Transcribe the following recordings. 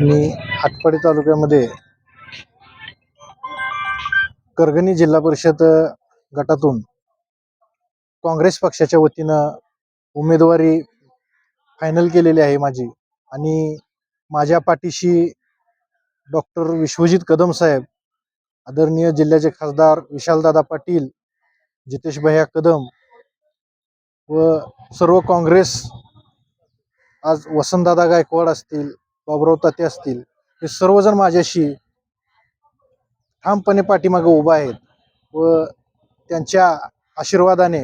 मी आटपाडी तालुक्यामध्ये करगणी जिल्हा परिषद गटातून काँग्रेस पक्षाच्या वतीनं उमेदवारी फायनल केलेली आहे माझी. आणि माझ्या पाठीशी डॉक्टर विश्वजित कदम साहेब आदरणीय जिल्ह्याचे खासदार विशालदादा पाटील जितेश भैया कदम व सर्व काँग्रेस आज वसंतदादा गायकवाड असतील बाबुराव ताते असतील. हे सर्वजण माझ्याशी ठामपणे पाठीमागे उभा आहेत व त्यांच्या आशीर्वादाने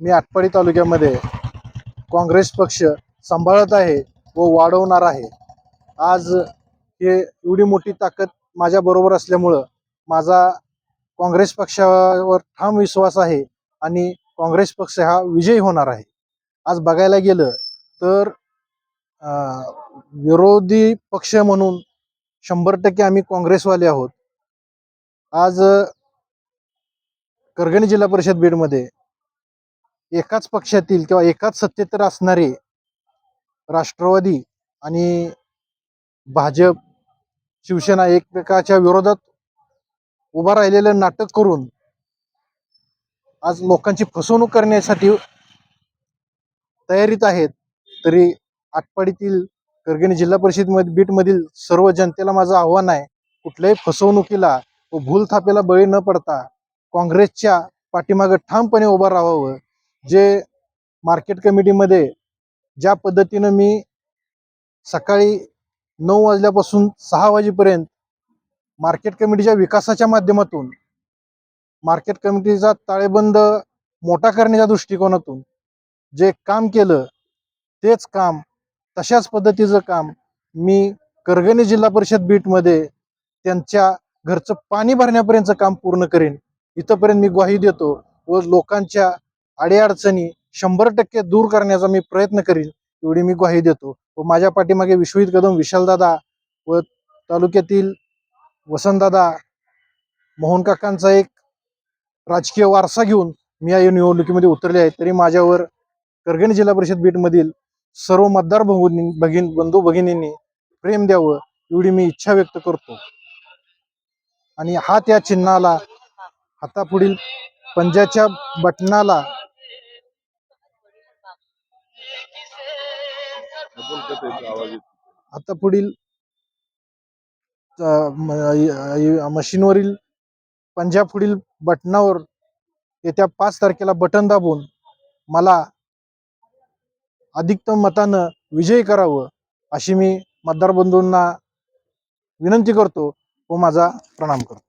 मी आटपाडी तालुक्यामध्ये काँग्रेस पक्ष सांभाळत आहे व वाढवणार आहे. आज हे एवढी मोठी ताकद माझ्याबरोबर असल्यामुळं माझा काँग्रेस पक्षावर ठाम विश्वास आहे आणि काँग्रेस पक्ष हा विजयी होणार आहे. आज बघायला गेलं तर विरोधी पक्ष म्हणून शंभर टक्के आम्ही काँग्रेसवाले आहोत. आज करगणी जिल्हा परिषद बीडमध्ये एकाच पक्षातील किंवा एकाच सत्तेतर असणारे राष्ट्रवादी आणि भाजप शिवसेना एकमेकाच्या विरोधात उभा राहिलेलं नाटक करून आज लोकांची फसवणूक करण्यासाठी तयारीत आहेत तरी आटपाडीतील करगिणी जिल्हा परिषद बीटमधील सर्व जनतेला माझं आव्हान आहे कुठल्याही फसवणुकीला व भूलथापेला बळी न पडता काँग्रेसच्या पाठीमागं ठामपणे उभं राहावं. जे मार्केट कमिटीमध्ये ज्या पद्धतीनं मी सकाळी नऊ वाजल्यापासून सहा वाजेपर्यंत मार्केट कमिटीच्या विकासाच्या माध्यमातून मार्केट कमिटीचा ताळेबंद मोठा करण्याच्या दृष्टिकोनातून जे काम केलं तेच काम तशाच पद्धतीचं काम मी करगणी जिल्हा परिषद बीटमध्ये त्यांच्या घरचं पाणी भरण्यापर्यंतचं काम पूर्ण करेन. इथंपर्यंत मी ग्वाही देतो व लोकांच्या अडीअडचणी शंभर टक्के दूर करण्याचा मी प्रयत्न करीन एवढी मी ग्वाही देतो. व माझ्या पाठीमागे विश्वजित कदम विशालदादा व तालुक्यातील वसंतदादा मोहन काकांचा एक राजकीय वारसा घेऊन मी या निवडणुकीमध्ये उतरले आहे. तरी माझ्यावर करगणी जिल्हा परिषद बीटमधील सर्व मतदार भगिनी भगिन बंधू भगिनींनी प्रेम द्यावं एवढी मी इच्छा व्यक्त करतो. आणि हा त्या चिन्हाला हातापुढील पंजाच्या बटनाला आता पुढील मशीनवरील पंजा पुढील बटनावर येत्या पाच तारखेला बटन दाबून मला अधिकतम मतानं विजयी करावं अशी मी मतदार बंधूंना विनंती करतो व माझा प्रणाम करतो.